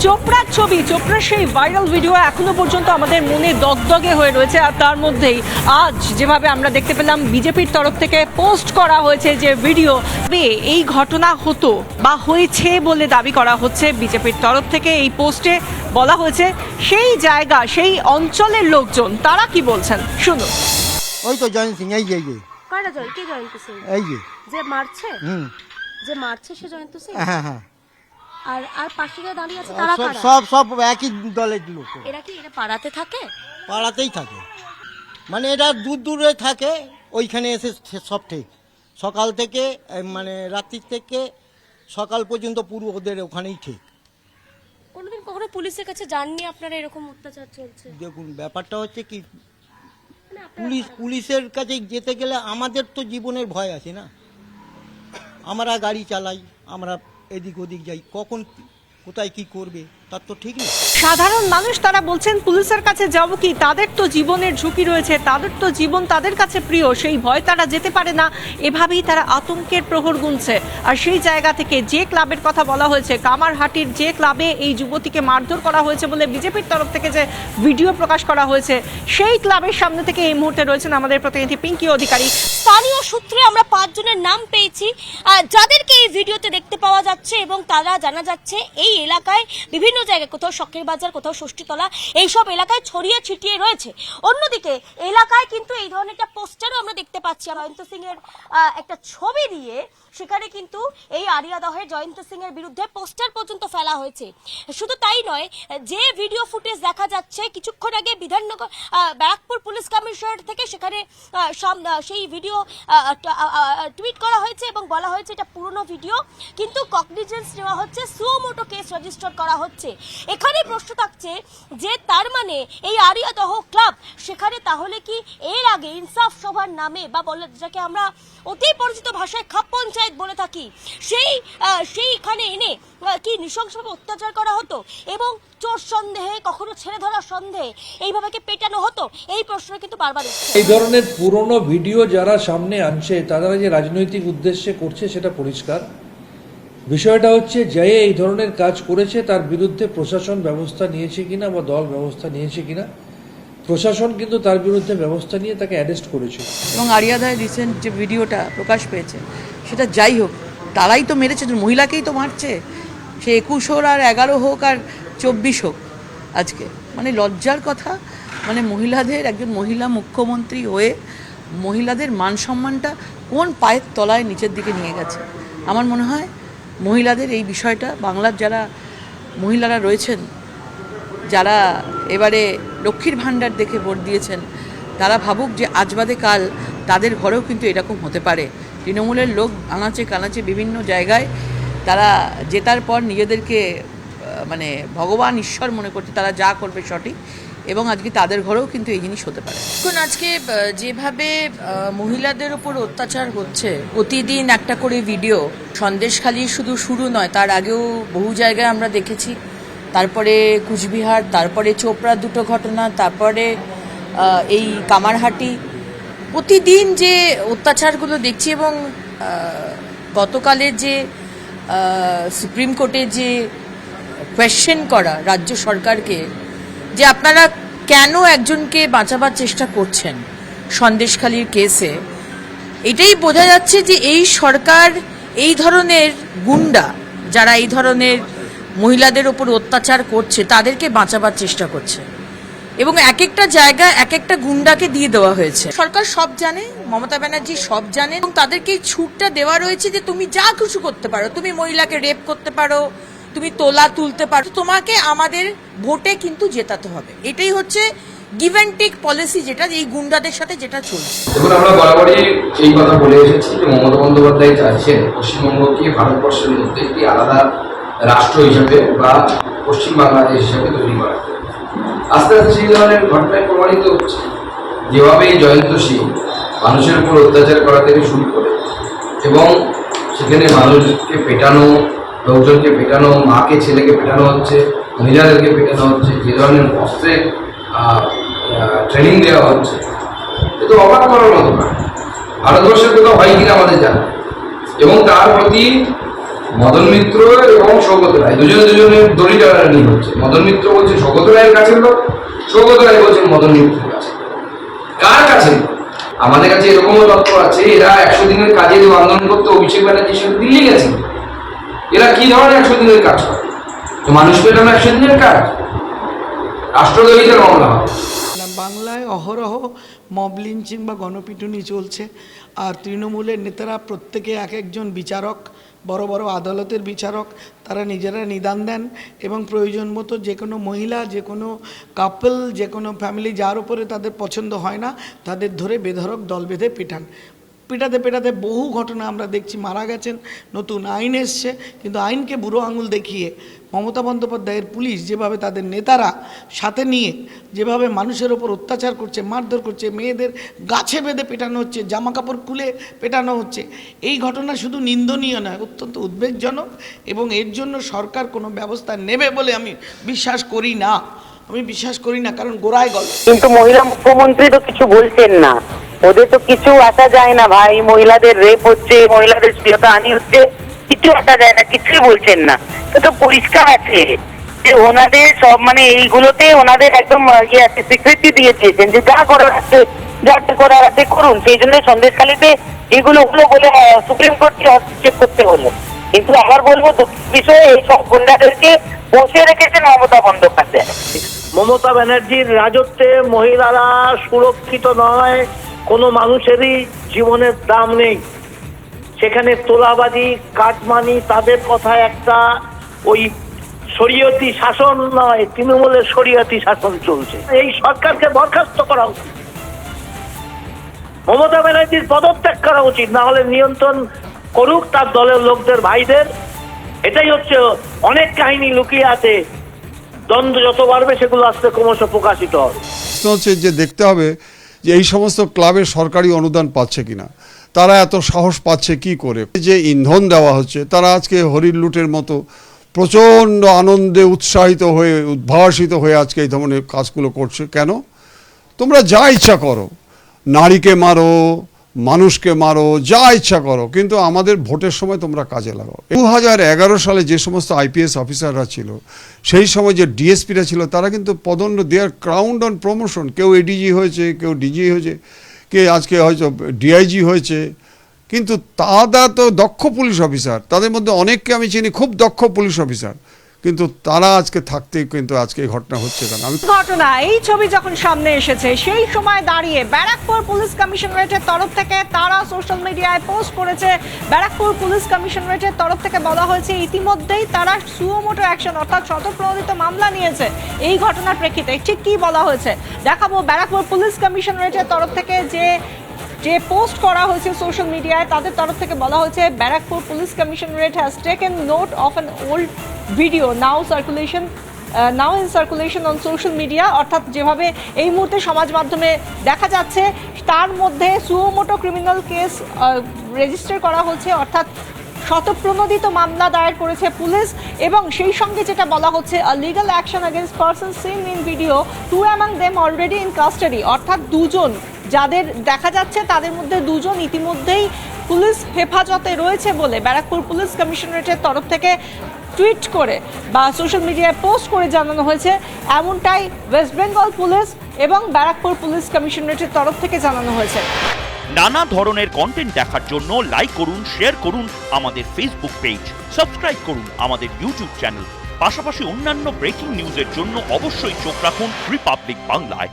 চোপড়ার ছবি চোপড়ার সেই ভাইরাল ভিডিও এখনও পর্যন্ত আমাদের মনে দগদগে হয়ে রয়েছে আর তার মধ্যেই আজ যেভাবে আমরা দেখতে পেলাম বিজেপির তরফ থেকে পোস্ট করা হয়েছে যে ভিডিও এই ঘটনা হতো বা হয়েছে বলে দাবি করা হচ্ছে বিজেপির তরফ থেকে এই পোস্টে বলা হয়েছে। সেই জায়গা সেই অঞ্চলের লোকজন তারা কি বলছেন? শুনুন। ওই তো জয়ন্ত সিং এই যে এই যে। কারা জয় কে জয়ন্ত সিং? এই যে। যে মারছে? হুম। যে মারছে সে জয়ন্ত সিং? হ্যাঁ হ্যাঁ। আর আর পাশে যারা দাঁড়িয়ে আছে তারা সব কারা? সব সব একই দলের লোক এরা। কি এরা পাড়াতে থাকে? পাড়াতেই থাকে। মানে এরা দূর দূরে থাকে ওইখানে এসে সে- সব ঠিক। সকাল থেকে এ, মানে রাত্রির থেকে সকাল পর্যন্ত পুরো ওদের ওখানেই ঠিক। কোনোদিন কখনো পুলিশের কাছে যাননি আপনারা এরকম অত্যাচার চলছে? দেখুন ব্যাপারটা হচ্ছে কি মানে আপনারা- পুলিশ পুলিশের কাছে যেতে গেলে আমাদের তো জীবনের ভয় আছে না? আমরা গাড়ি চালাই আমরা এদিক ওদিক যাই কখন কোথায় কি করবে? তার তো ঠিক নেই। সাধারণ মানুষ তারা বলছেন পুলিশের কাছে যাব কি? তাদের তো জীবনের ঝুঁকি রয়েছে তাদের তো জীবন তাদের কাছে প্রিয় সেই ভয় তারা যেতে পারে না। এভাবেই তারা আতঙ্কের প্রহর গুনছে। আর সেই জায়গা থেকে যে ক্লাবের কথা বলা হয়েছে কামারহাটির যে ক্লাবে এই যুবতীকে মারধর করা হয়েছে বলে বিজেপির তরফ থেকে যে ভিডিও প্রকাশ করা হয়েছে সেই ক্লাবের সামনে থেকে এই মুহূর্তে রয়েছেন আমাদের প্রতিনিধি পিঙ্কি অধিকারী। স্থানীয় সূত্রে আমরা পাঁচজনের নাম পেয়েছি। যাদেরকে এই ভিডিওতে দেখতে পাওয়া যাচ্ছে এবং তারা জানা যাচ্ছে এই এলাকায় বিভিন্ন জায়গায়, কোথাও শখের বাজার, কোথাও ষষ্ঠীতলা, এইসব এলাকায় ছড়িয়ে ছিটিয়ে রয়েছে। অন্যদিকে, এলাকায় কিন্তু এই ধরনের একটা পোস্টারও আমরা দেখতে পাচ্ছি। জয়ন্ত সিং এর একটা ছবি দিয়ে সেখানে কিন্তু এই আরিয়াদহের জয়ন্ত সিং এর বিরুদ্ধে পোস্টার পর্যন্ত ফেলা হয়েছে। শুধু তাই নয়, যে ভিডিও ফুটেজ দেখা যাচ্ছে, কিছুক্ষণ আগে বিধাননগর ব্যারাকপুর পুলিশ কমিশনার থেকে সেখানে সেই ভিডিও টুইট করা হয়েছে এবং বলা হয়েছে এটা পুরনো ভিডিও কিন্তু কগনিজেন্স নেওয়া হচ্ছে, সুমোটো কেস রেজিস্টার করা হচ্ছে। এখানে প্রশ্ন থাকছে যে তার মানে এই আরিয়াদহ ক্লাব সেখানে তাহলে কি এর আগে ইনসাফ সভার নামে বা বলে যাকে আমরা অতি পরিচিত ভাষায় খাপ পঞ্চায়েত বলে থাকি। সেই সেইখানে এনে কি নৃশংসভাবে অত্যাচার করা হতো এবং চোর সন্দেহে, কখনো ছেড়ে ধরার সন্দেহে এইভাবে কি পেটানো হতো? এই প্রশ্ন কিন্তু বারবার এই ধরনের পুরনো ভিডিও যারা সামনে আনছে, তারা যে রাজনৈতিক উদ্দেশ্যে করছে সেটা পরিষ্কার। বিষয়টা হচ্ছে, যে এই ধরনের কাজ করেছে, তার বিরুদ্ধে প্রশাসন ব্যবস্থা নিয়েছে কিনা বা দল ব্যবস্থা নিয়েছে কিনা প্রশাসন কিন্তু তার বিরুদ্ধে ব্যবস্থা নিয়ে তাকে অ্যারেস্ট করেছে। এবং আরিয়াদায় রিসেন্ট যে ভিডিওটা প্রকাশ পেয়েছে। সেটা যাই হোক, তারাই তো মেরেছে মহিলাকেই তো মারছে। সে একুশ হোক আর এগারো হোক আর চব্বিশ হোক আজকে। মানে লজ্জার কথা মানে মহিলাদের, একজন মহিলা মুখ্যমন্ত্রী হয়ে মহিলাদের মান সম্মানটা কোন পায়ের তলায় নিচের দিকে নিয়ে গেছে? আমার মনে হয় মহিলাদের এই বিষয়টা, বাংলার যারা মহিলারা রয়েছেন যারা এবারে লক্ষ্মীর ভাণ্ডার দেখে ভোট দিয়েছেন, তারা ভাবুক যে আজ বাদে কাল তাদের ঘরেও কিন্তু এরকম হতে পারে। তৃণমূলের লোক আনাচে কানাচে বিভিন্ন জায়গায় তারা জেতার পর নিজেদেরকে মানে ভগবান ঈশ্বর মনে করছে তারা যা করবে সঠিক এবং আজকে তাদের ঘরেও কিন্তু এই জিনিস হতে পারে। এখন আজকে যেভাবে মহিলাদের উপর অত্যাচার হচ্ছে, প্রতিদিন একটা করে ভিডিও, সন্দেশখালি শুধু শুরু নয়, তার আগেও বহু জায়গায় আমরা দেখেছি। তারপরে কুচবিহার, তারপরে চোপড়া দুটো ঘটনা, তারপরে এই কামারহাটি। প্রতিদিন যে অত্যাচারগুলো দেখছি এবং গতকালের যে সুপ্রিম কোর্টে যে কোয়েশ্চেন করা রাজ্য সরকারকে, যে আপনারা কেন একজনকে বাঁচাবার চেষ্টা করছেন সন্দেশখালির কেসে, এটাই বোঝা যাচ্ছে যে এই সরকার এই ধরনের গুন্ডা, যারা এই ধরনের মহিলাদের ওপর অত্যাচার করছে, তাদেরকে বাঁচাবার চেষ্টা করছে। এবং এক একটা জায়গা এক একটা গুন্ডাকে দিয়ে দেওয়া হয়েছে। সরকার সব জানে, মমতা ব্যানার্জি সব জানে, এবং তাদেরকে ছুটটা দেওয়া রয়েছে যে তুমি যা কিছু করতে পারো, তুমি মহিলাকে রেপ করতে পারো, তুমি তোলা তুলতে পারো তোমাকে আমাদের ভোটে কিন্তু জেতাতে হবে। এটাই হচ্ছে গিভ টেক পলিসি যেটা, এই গুন্ডাদের সাথে যেটা চলছে। দেখুন, আমরা বরাবরই এই কথা বলে এসেছি যে মমতা বন্দ্যোপাধ্যায় চাইছেন পশ্চিমবঙ্গকে, ভারতবর্ষের মধ্যে একটি আলাদা রাষ্ট্র হিসাবে বা পশ্চিম বাংলাদেশ হিসাবে তৈরি করা। আস্তে আস্তে সেই ধরনের ঘটনায় প্রমাণিত হচ্ছে। যেভাবে জয়ন্ত সিং মানুষের উপর অত্যাচার করা থেকে শুরু করে এবং সেখানে মানুষকে পেটানো, লোকজনকে পেটানো, মাকে, ছেলেকে পেটানো হচ্ছে, মহিলাদেরকে পেটানো হচ্ছে, যে ধরনের অস্ত্রের ট্রেনিং দেওয়া হচ্ছে, এ তো অবাক করার মতো না। ভারতবর্ষের কোথাও হয় কিনা আমাদের জানা এবং তার প্রতি মদন মিত্র এবং সৌগত রায়। দুজনে দুজনের দড়ি টানাটানি হচ্ছে। মদন মিত্র বলছে, সৌগত রায়ের কাছের লোক সৌগত রায় বলছেন মদন মিত্রের কাছে কার কাছে? আমাদের কাছে এরকমও তথ্য আছে, এরা একশো দিনের কাজের আন্দোলন করতে অভিষেক ব্যানার্জির সাথে দিল্লি গেছে। এরা কি ধরনের একশো দিনের কাজ করে? তো মানুষ পেলাম একশো দিনের কাজ। রাষ্ট্রদ্রোহিতার মামলা বাংলায় অহরহ মব লিঞ্চিং বা গণপিটুনি চলছে, আর তৃণমূলের নেতারা প্রত্যেকে এক একজন বিচারক, বড় বড় আদালতের বিচারক, তারা নিজেরা নিদান দেন এবং প্রয়োজন মতো যে কোনো মহিলা, যে কোনো কাপল যে কোনো ফ্যামিলি যার উপরে তাদের পছন্দ হয় না, তাদের ধরে বেধরক দল বেঁধে পিটান। পেটাতে পেটাতে বহু ঘটনা আমরা দেখছি, মারা গেছেন, নতুন আইন এসছে, কিন্তু আইনকে বুড়ো আঙুল দেখিয়ে মমতা বন্দ্যোপাধ্যায়ের পুলিশ যেভাবে তাদের নেতারা সাথে নিয়ে, যেভাবে মানুষের ওপর অত্যাচার করছে, মারধর করছে, মেয়েদের গাছে বেঁধে পেটানো হচ্ছে জামা কাপড় খুলে পেটানো হচ্ছে, এই ঘটনা শুধু নিন্দনীয় নয়, অত্যন্ত উদ্বেগজনক এবং এর জন্য সরকার কোনো ব্যবস্থা নেবে বলে আমি বিশ্বাস করি না। আমি বিশ্বাস করি না, কারণ গোড়ায় গল্প। কিন্তু মহিলা মুখ্যমন্ত্রী তো কিছু বলছেন না। ওদের তো কিছু আসা যায় না ভাই। মহিলাদের রেপ হচ্ছে, মহিলাদের হানি হচ্ছে, কিছু আসা যায় না, কিছুই বলছেন না। তো তো পরিষ্কার আছে যে ওনাদের সব মানে এইগুলোতে ওনাদের একদম ইয়ে আছে স্বীকৃতি দিয়ে দিয়েছেন যে যা করার আছে, যা করার আছে করুন। সেই জন্য সন্দেশখালীতে এগুলো হলো বলে সুপ্রিম কোর্টকে হস্তক্ষেপ করতে হলো। কিন্তু আবার বলব বিষয়ে এই সব গুন্ডাদেরকে বসে রেখেছেন মমতা বন্দ্যোপাধ্যায়। মমতা ব্যানার্জির রাজত্বে মহিলারা সুরক্ষিত নয়। কোনো মানুষেরই জীবনের দাম নেই। সেখানে তোলাবাজি, কাটমানি তাদের কথা একটা ওই শরীয়তি শাসন নয়, তৃণমূলের শরীয়তি শাসন চলছে। এই সরকারকে বরখাস্ত করা উচিত। মমতা ব্যানার্জির পদত্যাগ করা উচিত, না হলে নিয়ন্ত্রণ করুক তার দলের লোকদের, ভাইদের। এটাই হচ্ছে অনেক কাহিনী লুকিয়ে আছে। দ্বন্দ্ব যত বাড়বে সেগুলো আস্তে ক্রমশ প্রকাশিত হবে। যে দেখতে হবে যে এই সমস্ত ক্লাবে সরকারি অনুদান পাচ্ছে কিনা, তারা এত সাহস পাচ্ছে কি করে? যে ইন্ধন দেওয়া হচ্ছে, তারা আজকে হরির লুটের মতো প্রচণ্ড আনন্দে উৎসাহিত হয়ে, উদ্ভাসিত হয়ে আজকে এই ধরনের কাজগুলো করছে। কেন? তোমরা যা ইচ্ছা করো। নারীকে মারো মানুষকে মারো, যা ইচ্ছা করো, কিন্তু আমাদের ভোটের সময় তোমরা কাজে লাগাও। দু হাজার এগারো সালে যে সমস্ত আইপিএস অফিসাররা ছিল, সেই সময় যে ডিএসপিরা ছিল, তারা কিন্তু পদন্ন দেয়ার ক্রাউন্ড অন প্রমোশন কেউ এডিজি হয়েছে, কেউ ডিজি হয়েছে, কে আজকে হয়তো ডিআইজি হয়েছে। কিন্তু তারা তো দক্ষ পুলিশ অফিসার, তাদের মধ্যে অনেককে আমি চিনি, খুব দক্ষ পুলিশ অফিসার। কিন্তু তারা আজকে থাকতেই কিন্তু আজকে ঘটনা হচ্ছে কেন? আমি ঘটনা, এই ছবি যখন সামনে এসেছে, সেই সময় দাঁড়িয়ে ব্যারাকপুর পুলিশ কমিশনারেটের তরফ থেকে তারা সোশ্যাল মিডিয়ায় পোস্ট করেছে। ব্যারাকপুর পুলিশ কমিশনারেটের তরফ থেকে বলা হয়েছে, ইতিমধ্যেই তারা সুমোটো অ্যাকশন অর্থাৎ স্বতঃপ্রণোদিত মামলা নিয়েছে এই ঘটনার প্রেক্ষিতে। ঠিক কি বলা হয়েছে? দেখাবো ব্যারাকপুর পুলিশ কমিশনারেটের তরফ থেকে যে যে পোস্ট করা হয়েছে সোশ্যাল মিডিয়ায়, তাদের তরফ থেকে বলা হয়েছে, Barrackpore police commissionerate has taken note of an old video now circulation now in circulation on social media অর্থাৎ যেভাবে এই মুহূর্তে সমাজ মাধ্যমে দেখা যাচ্ছে, তার মধ্যে সুমোটো ক্রিমিনাল কেস রেজিস্টার করা হচ্ছে, অর্থাৎ শতপ্রণোদিত মামলা দায়ের করেছে পুলিশ এবং সেই সঙ্গে যেটা বলা হচ্ছে legal action against person seen in video two among them already in custody অর্থাৎ দুজন, যাদের দেখা যাচ্ছে তাদের মধ্যে দুজন ইতিমধ্যেই পুলিশ হেফাজতে রয়েছে বলে ব্যারাকপুর পুলিশ কমিশনারেটের তরফ থেকে টুইট করে বা সোশ্যাল মিডিয়ায় পোস্ট করে জানানো হয়েছে, এমনটাই ওয়েস্ট বেঙ্গল পুলিশ এবং ব্যারাকপুর পুলিশ কমিশনারেটের তরফ থেকে জানানো হয়েছে। নানা ধরনের কন্টেন্ট দেখার জন্য লাইক করুন শেয়ার করুন আমাদের ফেসবুক পেজ সাবস্ক্রাইব করুন আমাদের ইউটিউব চ্যানেল পাশাপাশি অন্যান্য ব্রেকিং নিউজের জন্য অবশ্যই চোখ রাখুন রিপাবলিক বাংলায়